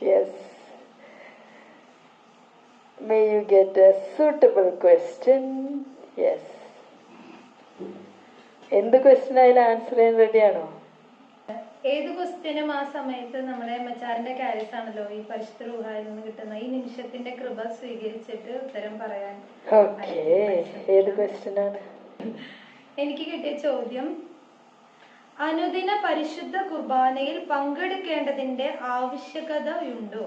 Yes. May you get a suitable question. Yes. എന്ത് question ആയാലും answer ചെയ്യാൻ റെഡിയാണോ ഏത് ക്വസ്റ്റ്യനും ആ സമയത്ത് നമ്മുടെ മച്ചാറിന്റെ കാരിസ് ആണല്ലോ ഈ പരിശുദ്ധ റൂഹായിൽ നിന്ന് കിട്ടുന്ന ഈ നിമിഷത്തിന്റെ കൃപ സ്വീകരിച്ചിട്ട് ഉത്തരം പറയാൻ ഓക്കെ ഏത് ക്വസ്റ്റ്യൻ ആണ് എനിക്ക് കിട്ടിയ ചോദ്യം അനുദിന പരിശുദ്ധ കുർബാനയിൽ പങ്കെടുക്കേണ്ടതിന്റെ ആവശ്യകതയുണ്ടോ?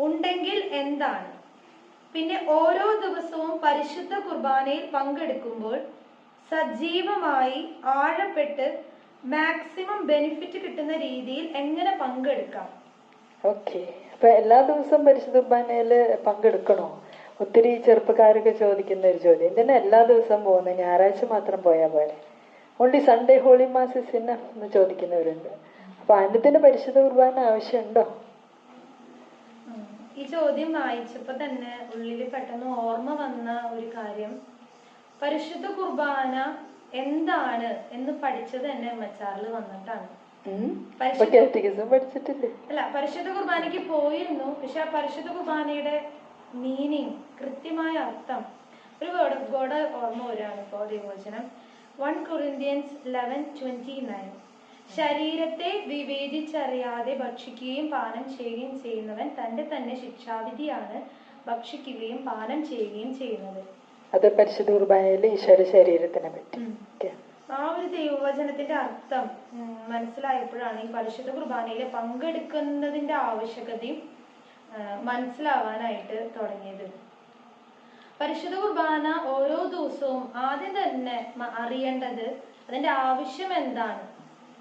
ഉണ്ടെങ്കിൽ എന്താണ്? പിന്നെ ഓരോ ദിവസവും പരിശുദ്ധ കുർബാനയിൽ പങ്കെടുക്കുമ്പോൾ സജീവമായി ആഴപ്പെട്ട് മാക്സിമം ബെനിഫിറ്റ് കിട്ടുന്ന രീതിയിൽ എങ്ങനെ പങ്കെടുക്കാം? ഓക്കെ. അപ്പൊ എല്ലാ ദിവസവും പരിശുദ്ധ കുർബാനയിൽ പങ്കെടുക്കണോ? ഒത്തിരി ചെറുപ്പക്കാരൊക്കെ ചോദിക്കുന്ന ഒരു ചോദ്യം. എന്തിനാ എല്ലാ ദിവസവും പോകുന്നത് ഞായറാഴ്ച മാത്രം പോയാൽ പോലെ only Sunday holy mass is എന്ന് ചോദിക്കുന്നവരുണ്ട്. അപ്പൊ അന്നത്തിന്റെ പരിശുദ്ധ കുർബാന ആവശ്യമുണ്ടോ? ഈ ചോദ്യം വായിച്ചപ്പോ തന്നെ ഉള്ളിൽ പെട്ടെന്ന് ഓർമ്മ വന്ന ഒരു കാര്യം. പരിശുദ്ധ കുർബാന എന്താണ് എന്ന് പഠിച്ചത് തന്നെ മച്ചാറിൽ വന്നിട്ടാണ്. അല്ല പരിശുദ്ധ കുർബാനയ്ക്ക് പോയിരുന്നു. പക്ഷെ ആ പരിശുദ്ധ കുർബാനയുടെ മീനിങ് കൃത്യമായ അർത്ഥം. ഒരു വേർഡ് ഓഫ് ഗോഡ് ഓർമ്മ വരികയാണ് ഇപ്പോൾ ദൈവവചനം. One Corinthians eleven twenty nine ശരീരത്തെ വിവേചിച്ചറിയാതെ ഭക്ഷിക്കുകയും പാനം ചെയ്യുകയും ചെയ്യുന്നവൻ തന്റെ തന്നെ ശിക്ഷാവിധിയാണ് ഭക്ഷിക്കുകയും പാനം ചെയ്യുകയും ചെയ്യുന്നത്. അത് പരിശുദ്ധ കുർബാനയിലെ ഈശോയുടെ ശരീരത്തിനെ പറ്റി. ആ ഒരു ദൈവവചനത്തിന്റെ അർത്ഥം മനസ്സിലായപ്പോഴാണ് ഈ പരിശുദ്ധ കുർബാനയിൽ പങ്കെടുക്കുന്നതിന്റെ ആവശ്യകതയും മനസ്സിലാവാനായിട്ട് തുടങ്ങിയത്. പരിശുദ്ധ കുർബാന ഓരോ ദിവസവും ആദ്യം തന്നെ അറിയേണ്ടത് അതിന്റെ ആവശ്യം എന്താണ്?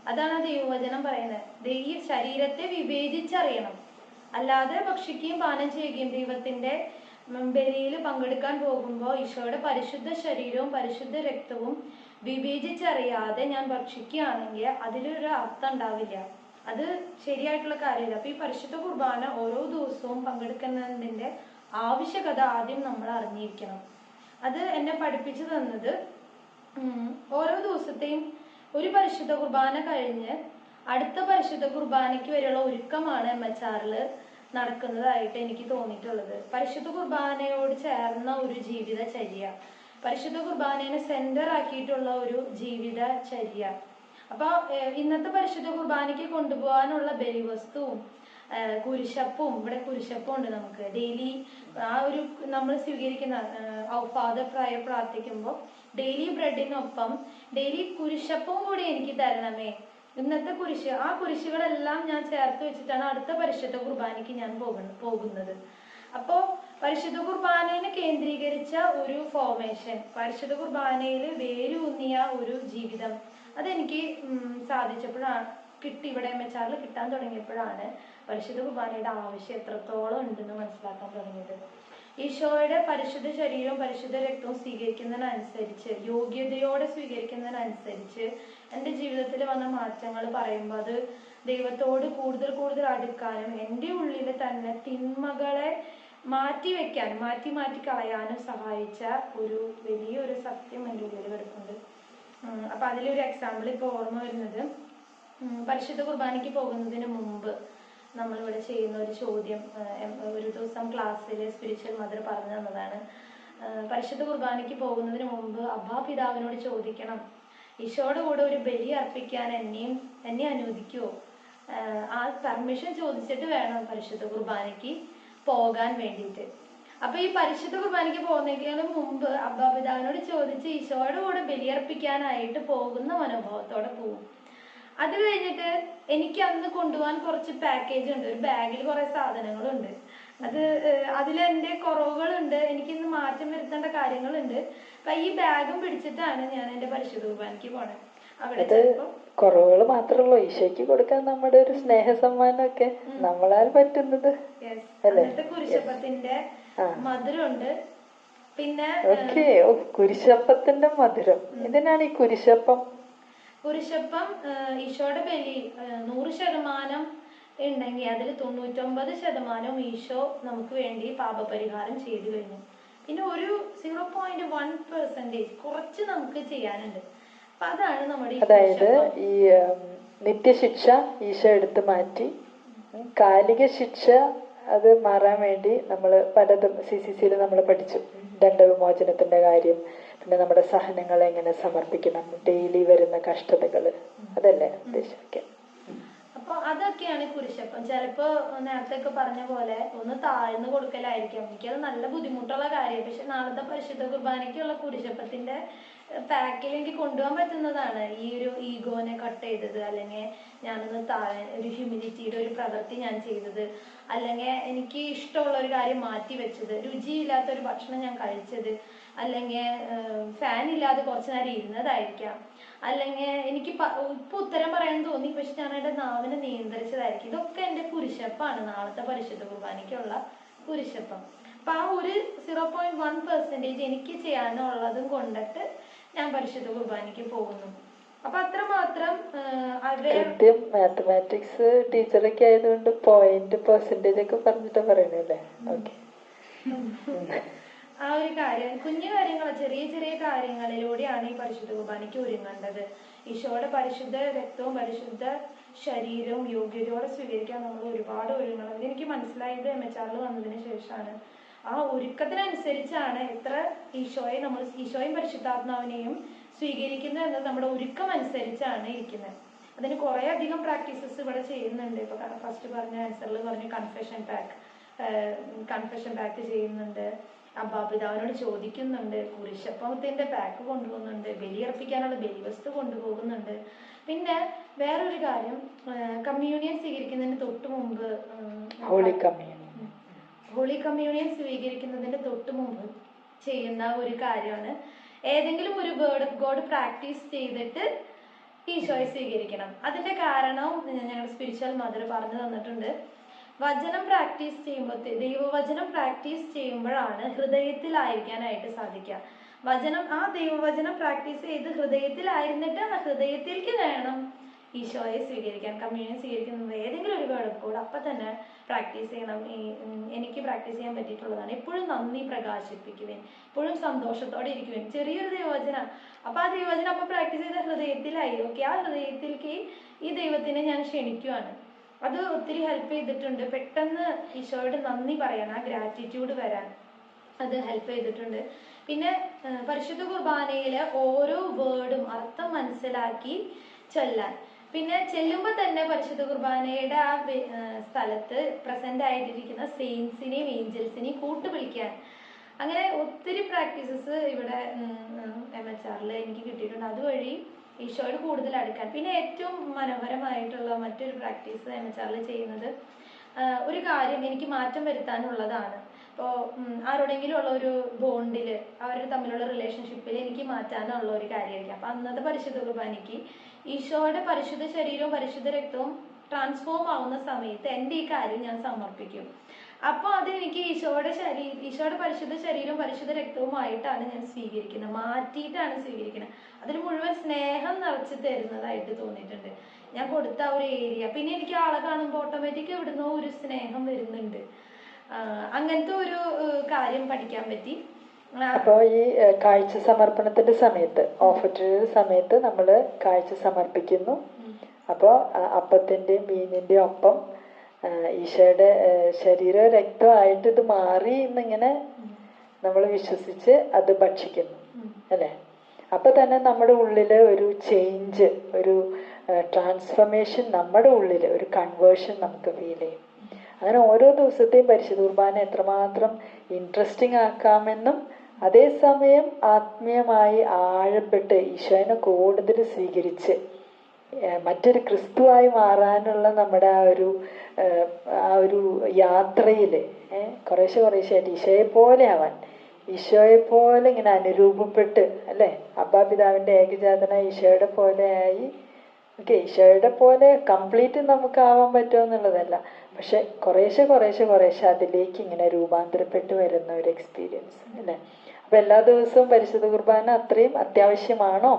അതാണ് ദൈവവചനം പറയുന്നത്. ദൈവ ശരീരത്തെ വിവേചിച്ചറിയണം. അല്ലാതെ ഭക്ഷിക്കുകയും പാനം ചെയ്യുകയും ദൈവത്തിന്റെ ബലിയിൽ പങ്കെടുക്കാൻ പോകുമ്പോൾ ഈശോയുടെ പരിശുദ്ധ ശരീരവും പരിശുദ്ധ രക്തവും വിവേചിച്ചറിയാതെ ഞാൻ ഭക്ഷിക്കുകയാണെങ്കിൽ അതിലൊരു അർത്ഥം ഉണ്ടാവില്ല. അത് ശരിയായിട്ടുള്ള കാര്യമില്ല. അപ്പൊ ഈ പരിശുദ്ധ കുർബാന ഓരോ ദിവസവും പങ്കെടുക്കുന്നതിന്റെ ആവശ്യകത ആദ്യം നമ്മൾ അറിഞ്ഞിരിക്കണം. അത് എന്നെ പഠിപ്പിച്ചു തന്നത് ഓരോ ദിവസത്തെയും ഒരു പരിശുദ്ധ കുർബാന കഴിഞ്ഞ് അടുത്ത പരിശുദ്ധ കുർബാനയ്ക്ക് വരെയുള്ള ഒരുക്കമാണ് എം എച്ച് ആറിൽ നടക്കുന്നതായിട്ട് എനിക്ക് തോന്നിയിട്ടുള്ളത്. പരിശുദ്ധ കുർബാനയോട് ചേർന്ന ഒരു ജീവിതചര്യ പരിശുദ്ധ കുർബാനേനെ സെന്റർ ആക്കിയിട്ടുള്ള ഒരു ജീവിതചര്യ അപ്പൊ ഏഹ്, ഇന്നത്തെ പരിശുദ്ധ കുർബാനയ്ക്ക് കൊണ്ടുപോകാനുള്ള ബലിവസ്തുവും കുരിശപ്പും ഇവിടെ കുരിശപ്പും ഉണ്ട് നമുക്ക്. ഡെയിലി ആ ഒരു നമ്മൾ സ്വീകരിക്കുന്ന ഫാദർ പ്രായ പ്രാർത്ഥിക്കുമ്പോൾ ഡെയിലി ബ്രെഡിനൊപ്പം ഡെയിലി കുരിശപ്പും കൂടി എനിക്ക് തരണമേ. ഇന്നത്തെ കുരിശ് ആ കുരിശുകളെല്ലാം ഞാൻ ചേർത്ത് വെച്ചിട്ടാണ് അടുത്ത പരിശുദ്ധ കുർബാനയ്ക്ക് ഞാൻ പോകുന്ന പോകുന്നത്. അപ്പോ പരിശുദ്ധ കുർബാനയെ കേന്ദ്രീകരിച്ച ഒരു ഫോർമേഷൻ പരിശുദ്ധ കുർബാനയിൽ വേരൂന്നിയ ഒരു ജീവിതം. അതെനിക്ക് സാധിച്ചപ്പോഴാണ് കിട്ടി. ഇവിടെ എം എച്ച് ആറിൽ കിട്ടാൻ തുടങ്ങിയപ്പോഴാണ് പരിശുദ്ധ കുർബാനയുടെ ആവശ്യം എത്രത്തോളം ഉണ്ടെന്ന് മനസ്സിലാക്കാൻ തുടങ്ങിയത്. ഈശോയുടെ പരിശുദ്ധ ശരീരവും പരിശുദ്ധ രക്തവും സ്വീകരിക്കുന്നതിനനുസരിച്ച് യോഗ്യതയോടെ സ്വീകരിക്കുന്നതിനനുസരിച്ച് എന്റെ ജീവിതത്തിൽ വന്ന മാറ്റങ്ങൾ പറയുമ്പോൾ അത് ദൈവത്തോട് കൂടുതൽ കൂടുതൽ അടുക്കാനും എന്റെ ഉള്ളിൽ തന്നെ തിന്മകളെ മാറ്റി വെക്കാൻ മാറ്റി മാറ്റി കളയാനും സഹായിച്ച ഒരു വലിയൊരു സത്യം എന്റെ ഉള്ളിൽ കിടപ്പുണ്ട്. അപ്പൊ അതിലൊരു എക്സാമ്പിൾ ഇപ്പോൾ ഓർമ്മ വരുന്നത്. പരിശുദ്ധ കുർബാനയ്ക്ക് പോകുന്നതിന് മുമ്പ് നമ്മളിവിടെ ചെയ്യുന്ന ഒരു ചോദ്യം ഒരു ദിവസം ക്ലാസ്സിൽ സ്പിരിച്വൽ മദർ പറഞ്ഞു തന്നതാണ്. പരിശുദ്ധ കുർബാനയ്ക്ക് പോകുന്നതിന് മുമ്പ് അബ്ബാ പിതാവിനോട് ചോദിക്കണം ഈശോയുടെ കൂടെ ഒരു ബലി അർപ്പിക്കാൻ എന്നെയും എന്നെ അനുവദിക്കുമോ ആ പെർമിഷൻ ചോദിച്ചിട്ട് വേണം പരിശുദ്ധ കുർബാനയ്ക്ക് പോകാൻ വേണ്ടിയിട്ട്. അപ്പൊ ഈ പരിശുദ്ധ കുർബാനയ്ക്ക് പോകുന്നതിനേക്കാളും മുമ്പ് അബ്ബാ പിതാവിനോട് ചോദിച്ച് ഈശോയുടെ കൂടെ ബലിയർപ്പിക്കാനായിട്ട് പോകുന്ന മനോഭാവത്തോടെ പോകും അത് കഴിഞ്ഞിട്ട് എനിക്ക് അന്ന് കൊണ്ടുപോകാൻ കുറച്ച് പാക്കേജ് ഉണ്ട്. ഒരു ബാഗിൽ കുറെ സാധനങ്ങളുണ്ട്. അത് ഏഹ്, അതിലെന്റെ കുറവുകളുണ്ട്. എനിക്കിന്ന് മാറ്റം വരുത്തേണ്ട കാര്യങ്ങളുണ്ട്. അപ്പൊ ഈ ബാഗും പിടിച്ചിട്ടാണ് ഞാൻ എന്റെ പരിശുദ്ധ കുർബാനയ്ക്ക് പോണേ. അവിടെ കുറവുകൾ മാത്രമല്ലോ ഈശോയ്ക്ക് കൊടുക്കാൻ നമ്മുടെ ഒരു സ്നേഹ സമ്മാനമൊക്കെ നമ്മളാൽ പറ്റുന്നത്? കുരിശപ്പത്തിന്റെ. മധുരമുണ്ട്. പിന്നെ ഓക്കെ കുരിശപ്പത്തിന്റെ മധുരം. ഇതിനാണ് ഈ കുരിശപ്പം? ഏഹ്, ഈശോയുടെ ബലി ഏഹ്, നൂറ് ശതമാനം ഉണ്ടെങ്കിൽ അതിൽ തൊണ്ണൂറ്റൊമ്പത് ശതമാനവും ഈശോ നമുക്ക് വേണ്ടി പാപപരിഹാരം ചെയ്തു കഴിഞ്ഞു പിന്നെ ഒരു സീറോ പോയിന്റ് വൺ പെർസെന്റേജ് കുറച്ച് നമുക്ക് ചെയ്യാനുണ്ട്. അപ്പൊ അതാണ് നമ്മുടെ അതായത് ഈ നിത്യശിക്ഷ ഈശോ എടുത്തു മാറ്റി. കാലിക ശിക്ഷ അത് മാറാൻ വേണ്ടി നമ്മൾ പലതും സി സി സിയിൽ നമ്മൾ പഠിച്ചു. ദണ്ഡവിമോചനത്തിന്റെ കാര്യം പിന്നെ നമ്മുടെ സഹനങ്ങൾ എങ്ങനെ സമർപ്പിക്കണം? ഡെയിലി വരുന്ന കഷ്ടതകൾ അതല്ലേ ഉദ്ദേശിക്കാം അപ്പൊ അതൊക്കെയാണ് കുരിശപ്പം. ചിലപ്പോ നേരത്തെ ഒക്കെ പറഞ്ഞ പോലെ ഒന്ന് താഴ്ന്നു എനിക്ക് അത് നല്ല ബുദ്ധിമുട്ടുള്ള കാര്യം. പക്ഷെ നാളത്തെ പരിശുദ്ധ കുർബാനയ്ക്കുള്ള കുരിശപ്പത്തിന്റെ പാക്കിൽ എനിക്ക് കൊണ്ടുപോകാൻ പറ്റുന്നതാണ്. ഈ ഒരു ഈഗോനെ കട്ട് ചെയ്തത് അല്ലെങ്കിൽ ഞാനൊന്ന് താഴെ ഒരു ഹ്യൂമിലിറ്റിയുടെ ഒരു പ്രവൃത്തി ഞാൻ ചെയ്തത് അല്ലെങ്കിൽ എനിക്ക് ഇഷ്ടമുള്ള ഒരു കാര്യം മാറ്റി വെച്ചത് രുചിയില്ലാത്ത ഒരു ഭക്ഷണം ഞാൻ കഴിച്ചത് അല്ലെങ്കിൽ ഫാൻ ഇല്ലാതെ കുറച്ച് നേരം ഇരുന്നതായിരിക്കാം. അല്ലെങ്കിൽ എനിക്ക് ഇപ്പൊ ഉത്തരം പറയാൻ തോന്നി പക്ഷെ ഞാൻ എന്റെ നാവിനെ നിയന്ത്രിച്ചതായിരിക്കും. ഇതൊക്കെ എന്റെ കുരിശപ്പാണ് നാളത്തെ പരിശുദ്ധ കുർബാനയ്ക്കുള്ള കുരിശപ്പം. അപ്പൊ ആ ഒരു സീറോ പോയിന്റ് വൺ പെർസെന്റേജ് എനിക്ക് ചെയ്യാനുള്ളതും കൊണ്ടിട്ട് ഞാൻ പരിശുദ്ധ കുർബാനയ്ക്ക് പോകുന്നു. അപ്പൊ അത്രമാത്രം കൃത്യം മാത്തമാറ്റിക്സ് ടീച്ചറൊക്കെ ആയതുകൊണ്ട് പോയിന്റ് പെർസെന്റേജ് ഒക്കെ പറഞ്ഞിട്ട് പറയണല്ലേ ഓക്കെ ആ ഒരു കാര്യം കുഞ്ഞു കാര്യങ്ങൾ ചെറിയ ചെറിയ കാര്യങ്ങളിലൂടെയാണ് ഈ പരിശുദ്ധ കുർബാനയ്ക്ക് ഒരുങ്ങേണ്ടത്. ഈശോയുടെ പരിശുദ്ധ രക്തവും പരിശുദ്ധ ശരീരവും യോഗ്യതയോടെ സ്വീകരിക്കാൻ നമ്മൾ ഒരുപാട് ഒരുങ്ങണം. ഇതെനിക്ക് മനസ്സിലായത് എം എച്ച് ആറിൽ വന്നതിന് ശേഷമാണ്. ആ ഒരുക്കത്തിനനുസരിച്ചാണ് എത്ര ഈശോയെ നമ്മൾ ഈശോയും പരിശുദ്ധാത്മാവിനെയും സ്വീകരിക്കുന്നത് എന്നത് നമ്മുടെ ഒരുക്കം അനുസരിച്ചാണ് ഇരിക്കുന്നത്. അതിന് കുറേ അധികം പ്രാക്ടീസസ് ഇവിടെ ചെയ്യുന്നുണ്ട്. ഇപ്പൊ ഫസ്റ്റ് പറഞ്ഞ ആൻസറിൽ പറഞ്ഞു കൺഫെഷൻ പാക്ക് കൺഫെഷൻ പാക്ക് ചെയ്യുന്നുണ്ട്. അബ്ബാപിതാവിനോട് ചോദിക്കുന്നുണ്ട് കുരിശപ്പത്തിന്റെ പാക്ക് കൊണ്ടുപോകുന്നുണ്ട് ബലിയർപ്പിക്കാനുള്ള ബലിവസ്തു കൊണ്ടുപോകുന്നുണ്ട്. പിന്നെ വേറൊരു കാര്യം കമ്മ്യൂണിയൻ സ്വീകരിക്കുന്നതിന് തൊട്ട് മുമ്പ് ഹോളി കമ്മ്യൂണിയൻ ഹോളി കമ്മ്യൂണിയൻ സ്വീകരിക്കുന്നതിന്റെ തൊട്ട് മുമ്പ് ചെയ്യുന്ന ഒരു കാര്യമാണ്. ഏതെങ്കിലും ഒരു വേർഡ് ഓഫ് ഗോഡ് പ്രാക്ടീസ് ചെയ്തിട്ട് ഈശോയെ സ്വീകരിക്കണം. അതിന്റെ കാരണം ഞങ്ങളുടെ സ്പിരിച്വൽ മദർ പറഞ്ഞു തന്നിട്ടുണ്ട്. വചനം പ്രാക്ടീസ് ചെയ്യുമ്പോൾ ദൈവവചനം പ്രാക്ടീസ് ചെയ്യുമ്പോഴാണ് ഹൃദയത്തിലായിരിക്കാനായിട്ട് സാധിക്കുക. വചനം ആ ദൈവവചനം പ്രാക്ടീസ് ചെയ്ത് ഹൃദയത്തിലായിരുന്നിട്ട് ആ ഹൃദയത്തിലേക്ക് വേണം ഈശോയെ സ്വീകരിക്കാൻ കമ്മ്യൂണിയൻ സ്വീകരിക്കുന്നത്. ഏതെങ്കിലും ഒരു വേർഡ് കൂടെ അപ്പൊ തന്നെ പ്രാക്ടീസ് ചെയ്യണം. ഈ എനിക്ക് പ്രാക്ടീസ് ചെയ്യാൻ പറ്റിയിട്ടുള്ളതാണ്. എപ്പോഴും നന്ദി പ്രകാശിപ്പിക്കുവേൻ. എപ്പോഴും സന്തോഷത്തോടെ ഇരിക്കുവേൻ. ചെറിയൊരു ദൈവവചന. അപ്പൊ ആ ദൈവവചനം അപ്പൊ പ്രാക്ടീസ് ചെയ്ത ഹൃദയത്തിലായി. ഓക്കെ ആ ഹൃദയത്തിലേക്ക് ഈ ദൈവത്തിനെ ഞാൻ ക്ഷണിക്കുവാണ്. അത് ഒത്തിരി ഹെൽപ്പ് ചെയ്തിട്ടുണ്ട്. പെട്ടെന്ന് ഈശോയോട് നന്ദി പറയാൻ ആ ഗ്രാറ്റിറ്റ്യൂഡ് വരാൻ. അത് ഹെൽപ്പ് ചെയ്തിട്ടുണ്ട്. പിന്നെ പരിശുദ്ധ കുർബാനയിലെ ഓരോ വേർഡും അർത്ഥം മനസ്സിലാക്കി ചൊല്ലാൻ. പിന്നെ ചെല്ലുമ്പോൾ തന്നെ പരിശുദ്ധ കുർബാനയുടെ ആ സ്ഥലത്ത് പ്രസന്റ് ആയിട്ടിരിക്കുന്ന സെയിൻസിനെയും ഏഞ്ചൽസിനെയും കൂട്ടുപിടിക്കാൻ അങ്ങനെ ഒത്തിരി പ്രാക്ടീസസ് ഇവിടെ എം എച്ച് ആറിൽ എനിക്ക് കിട്ടിയിട്ടുണ്ട്. അതുവഴി ഈശോയോട് കൂടുതൽ അടുക്കാൻ. പിന്നെ ഏറ്റവും മനോഹരമായിട്ടുള്ള മറ്റൊരു പ്രാക്ടീസ് എം എച്ച് ആറിൽ ചെയ്യുന്നത് ഒരു കാര്യം എനിക്ക് മാറ്റം വരുത്താനുള്ളതാണ്. ഇപ്പോൾ ആരോടെങ്കിലും ഉള്ള ഒരു ബോണ്ടിൽ അവർ തമ്മിലുള്ള റിലേഷൻഷിപ്പിൽ എനിക്ക് മാറ്റാനുള്ള ഒരു കാര്യമായിരിക്കും. അപ്പം അന്നത്തെ പരിശുദ്ധ കുർബാനയ്ക്ക് ഈശോയുടെ പരിശുദ്ധ ശരീരവും പരിശുദ്ധ രക്തവും ട്രാൻസ്ഫോം ആവുന്ന സമയത്ത് എന്റെ ഈ കാര്യം ഞാൻ സമർപ്പിക്കും. അപ്പോൾ അത് എനിക്ക് ഈശോയുടെ ശരീരം ഈശോയുടെ പരിശുദ്ധ ശരീരവും പരിശുദ്ധ രക്തവുമായിട്ടാണ് ഞാൻ സ്വീകരിക്കുന്നത്. മാറ്റിയിട്ടാണ് സ്വീകരിക്കുന്നത്. അതിൽ മുഴുവൻ സ്നേഹം നിറച്ച് തരുന്നതായിട്ട് തോന്നിയിട്ടുണ്ട്. ഞാൻ കൊടുത്ത ആ ഒരു ഏരിയ. പിന്നെ എനിക്ക് ആളെ കാണുമ്പോൾ ഓട്ടോമാറ്റിക് ഇവിടുന്ന് ഒരു സ്നേഹം വരുന്നുണ്ട്. അങ്ങനത്തെ ഒരു കാര്യം പഠിക്കാൻ പറ്റി. അപ്പോ അപ്പോൾ ഈ കാഴ്ച സമർപ്പണത്തിന്റെ സമയത്ത് ഓഫറ്റ് സമയത്ത് നമ്മൾ കാഴ്ച സമർപ്പിക്കുന്നു. അപ്പോൾ അപ്പത്തിന്റെയും മീനിന്റെയും ഒപ്പം ഈശോയുടെ ശരീരം ശരീര രക്തമായിട്ട് ഇത് മാറി എന്നിങ്ങനെ നമ്മൾ വിശ്വസിച്ച് അത് ഭക്ഷിക്കുന്നു അല്ലെ? അപ്പൊ തന്നെ നമ്മുടെ ഉള്ളിൽ ഒരു ചേഞ്ച് ഒരു ട്രാൻസ്ഫർമേഷൻ നമ്മുടെ ഉള്ളിൽ ഒരു കൺവേർഷൻ നമുക്ക് ഫീൽ ചെയ്യും. അങ്ങനെ ഓരോ ദിവസത്തെയും പരിശുദ്ധ കുർബാന എത്രമാത്രം ഇൻട്രസ്റ്റിംഗ് ആക്കാമെന്നും അതേസമയം ആത്മീയമായി ആഴപ്പെട്ട് ഈശോനെ കൂടുതൽ സ്വീകരിച്ച് മറ്റൊരു ക്രിസ്തുവായി മാറാനുള്ള നമ്മുടെ ആ ഒരു ആ ഒരു യാത്രയിൽ കുറേശ്ശെ കുറേശ്ശെ ആയിട്ട് ഈശോയെ പോലെ ആവാൻ ഈശോയെ പോലെ ഇങ്ങനെ അനുരൂപപ്പെട്ട് അല്ലേ? അബ്ബാപിതാവിന്റെ ഏകജാതന ഈശോയുടെ പോലെ ആയി. ഓക്കെ ഈശോയുടെ പോലെ കംപ്ലീറ്റ് നമുക്ക് ആവാൻ പറ്റുമോ എന്നുള്ളതല്ല. പക്ഷെ കുറേശ്ശെ കുറേശ്ശെ കുറേശ്ശെ അതിലേക്ക് ഇങ്ങനെ രൂപാന്തരപ്പെട്ട് വരുന്ന ഒരു എക്സ്പീരിയൻസ് അല്ലേ? അപ്പൊ എല്ലാ ദിവസവും പരിശുദ്ധ കുർബാന അത്രയും അത്യാവശ്യമാണോ.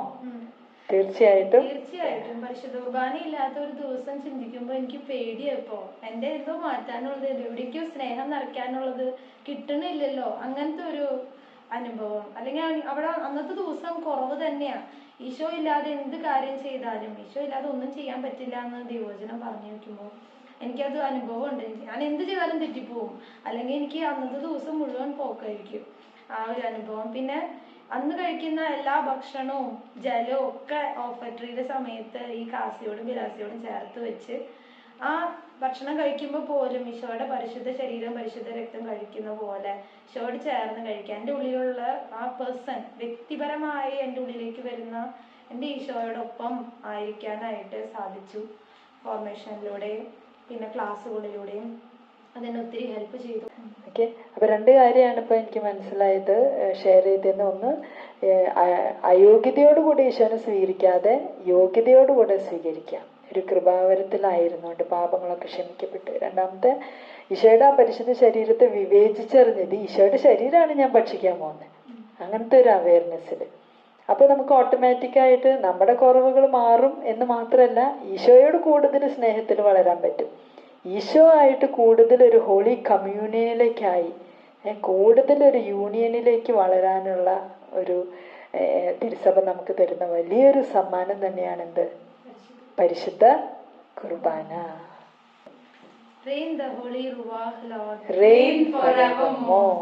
തീർച്ചയായിട്ടും. തീർച്ചയായിട്ടും. പരിശുദ്ധ കുർബാന ഇല്ലാത്ത ഒരു ദിവസം ചിന്തിക്കുമ്പോൾ എനിക്ക് പേടിയപ്പോ എന്റെ എന്തോ മാറ്റാനുള്ളത് എവിടേക്കോ സ്നേഹം നിറയ്ക്കാനുള്ളത് കിട്ടണില്ലല്ലോ. അങ്ങനത്തെ ഒരു അനുഭവം. അല്ലെങ്കിൽ അവ- അവിടെ അന്നത്തെ ദിവസം കുറവ് തന്നെയാ. ഈശോ ഇല്ലാതെ എന്ത് കാര്യം ചെയ്താലും ഈശോ ഇല്ലാതെ ഒന്നും ചെയ്യാൻ പറ്റില്ല എന്ന് ദൈവവചനം പറഞ്ഞു വെക്കുമ്പോൾ എനിക്കത് അനുഭവം ഉണ്ട് ഞാൻ എന്ത് ചെയ്താലും തെറ്റിപ്പോവും. അല്ലെങ്കിൽ എനിക്ക് അന്നത്തെ ദിവസം മുഴുവൻ പോക്കായിരിക്കും ആ ഒരു അനുഭവം. പിന്നെ അന്ന് കഴിക്കുന്ന എല്ലാ ഭക്ഷണവും ജലവും ഒക്കെ ഓഫട്രിയുടെ സമയത്ത് ഈ കാസിയോടും ബിലാസിയോടും ചേർത്ത് വെച്ച് ആ ഭക്ഷണം കഴിക്കുമ്പോൾ പോലും ഈശോയുടെ പരിശുദ്ധ ശരീരം പരിശുദ്ധ രക്തം കഴിക്കുന്ന പോലെ ഈശോയോട് ചേർന്ന് കഴിക്കാൻ എന്റെ ഉള്ളിലുള്ള ആ പേഴ്സൺ വ്യക്തിപരമായി എന്റെ ഉള്ളിലേക്ക് വരുന്ന എന്റെ ഈശോയോടൊപ്പം ആയിരിക്കാനായിട്ട് സാധിച്ചു ഫോർമേഷനിലൂടെയും പിന്നെ ക്ലാസ്സുകളിലൂടെയും അതെന്നെ ഒത്തിരി ഹെൽപ്പ് ചെയ്തു. ഓക്കെ അപ്പൊ രണ്ട് കാര്യമാണ് ഇപ്പൊ എനിക്ക് മനസ്സിലായത്. ഷെയർ ചെയ്തതെന്ന് ഒന്ന് അയോഗ്യതയോടുകൂടി ഈശോനെ സ്വീകരിക്കാതെ യോഗ്യതയോടുകൂടെ സ്വീകരിക്കാം ഒരു കൃപാവരത്തിലായിരുന്നുകൊണ്ട് പാപങ്ങളൊക്കെ ക്ഷമിക്കപ്പെട്ട്. രണ്ടാമത്തെ ഈശോയുടെ ആ പരിശുദ്ധ ശരീരത്തെ വിവേചിച്ചറിഞ്ഞത് ഈശോയുടെ ശരീരമാണ് ഞാൻ ഭക്ഷിക്കാൻ പോകുന്നത്. അങ്ങനത്തെ ഒരു അവയർനെസ്സിൽ അപ്പോൾ നമുക്ക് ഓട്ടോമാറ്റിക്കായിട്ട് നമ്മുടെ കുറവുകൾ മാറും എന്ന് മാത്രമല്ല ഈശോയോട് കൂടുതൽ സ്നേഹത്തിൽ വളരാൻ പറ്റും. ഈശോ ആയിട്ട് കൂടുതൽ ഒരു ഹോളി കമ്മ്യൂണിയനിലേക്കായി കൂടുതൽ ഒരു യൂണിയനിലേക്ക് വളരാനുള്ള ഒരു തിരുസഭ നമുക്ക് തരുന്ന വലിയൊരു സമ്മാനം തന്നെയാണ് എന്ത് പരിശുദ്ധ കുർബാന Reign the Holy Ruach Lord. Reign forevermore.